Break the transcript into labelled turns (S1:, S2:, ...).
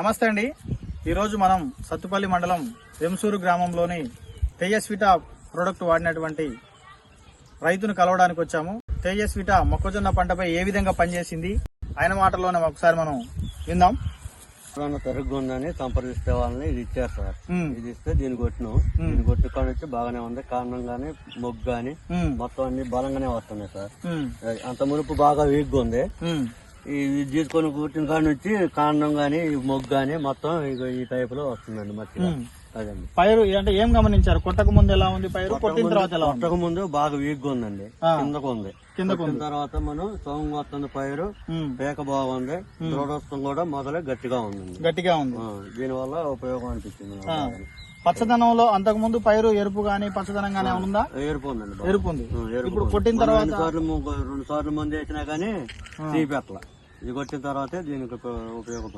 S1: నమస్తే అండి. ఈరోజు మనం సత్తుపల్లి మండలం వెంసూరు గ్రామంలోని తేజస్విటా ప్రోడక్ట్ వాడినటువంటి రైతును కలవడానికి వచ్చాము. తేజస్విట మొక్కజొన్న పంటపై ఏ విధంగా పనిచేసింది? ఆయన మాటల్లోనే ఒకసారి మనం విందాం.
S2: పెరుగుగా ఉందని సంప్రదిస్తే వాళ్ళని ఇది ఇచ్చారు సార్. ఇది ఇస్తే దీన్ని కొట్టినాం. దీన్ని కొట్టుకొని వచ్చి బాగానే ఉంది. కారణం గానీ మొగ్గు గాని మొత్తం అన్ని బలంగానే వస్తున్నాయి సార్. అంత మునుపు బాగా వీక్గా ఉంది ఇది తీసుకొని కూర్చుని కాడి నుంచి కాండం గాని ఈ మొగ్గు గాని మొత్తం ఈ టైప్లో వస్తుందండి మట్టిగా
S1: ఉమ్.
S2: అదండి
S1: పైరు అంటే ఏం గమనించారు? కొట్టక ముందు ఎలా ఉంది పైరు? కొట్టిన తర్వాత ఎలా ఉంది?
S2: కొట్టక ముందు బాగా వీక్గా ఉందండి. కిందకు ఉంది.
S1: కిందకు
S2: తర్వాత మనం సోము వస్తుంది పైరు. పేక బాగుంది. దృఢత్వం కూడా మొదలే గట్టిగా ఉందండి.
S1: గట్టిగా ఉంది.
S2: ఆ, దీనివల్ల ఉపయోగం అనిపించింది.
S1: పచ్చదనంలో అంతకు ముందు పైరు ఎరుపు గానీ పచ్చదనం గానీ ఉందా?
S2: ఎరుపు ఉందండి.
S1: ఎరుపు ఉంది. ఇప్పుడు
S2: ఉంది.
S1: కొట్టిన తర్వాత
S2: రెండు సార్లు ము- రెండు సార్లు మంది వేసినా గానీ తీపి అట్లా. ఇది కొట్టిన తర్వాతే దీనికి ఉపయోగపడుతుంది.